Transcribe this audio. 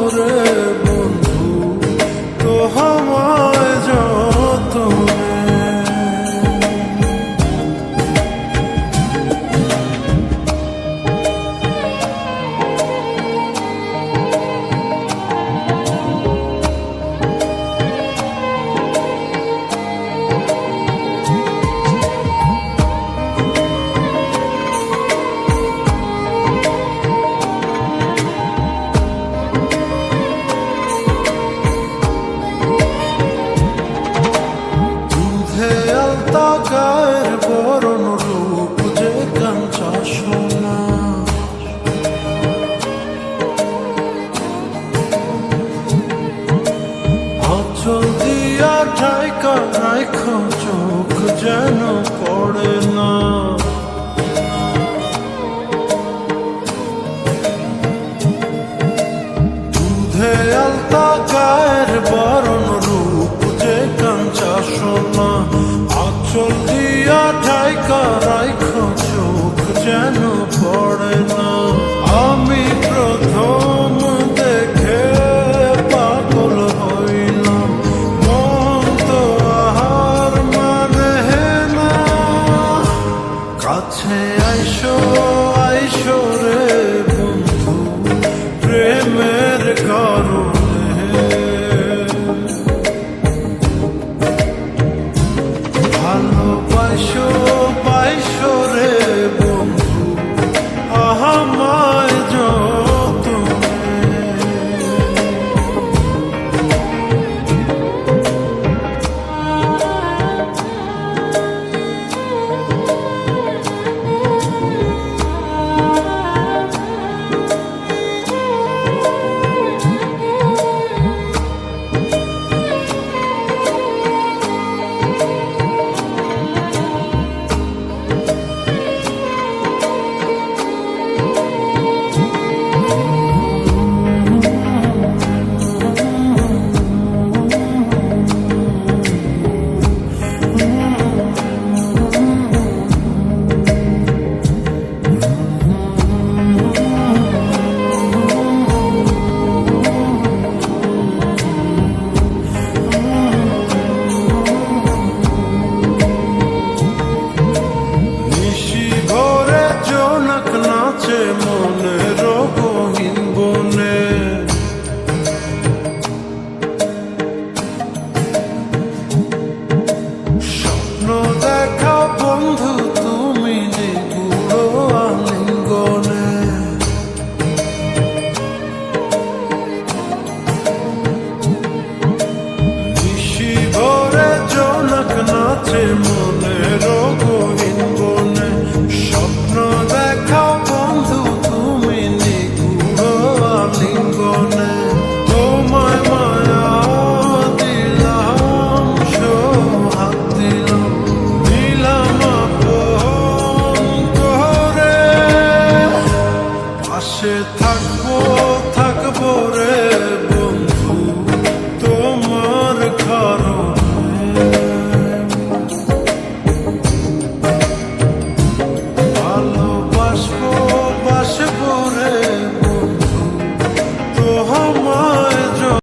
Nur Dhaka চোখ যেন পড়ে না। দুধে আলতা গায়ের বরণ রূপ যে কাঞ্চা সোনা। আচল দিয়া ঢাকা রাখো চোখ যেন পড়ে না। I Ayşo, Ayşo re more পাশে থাকব থাকব রে।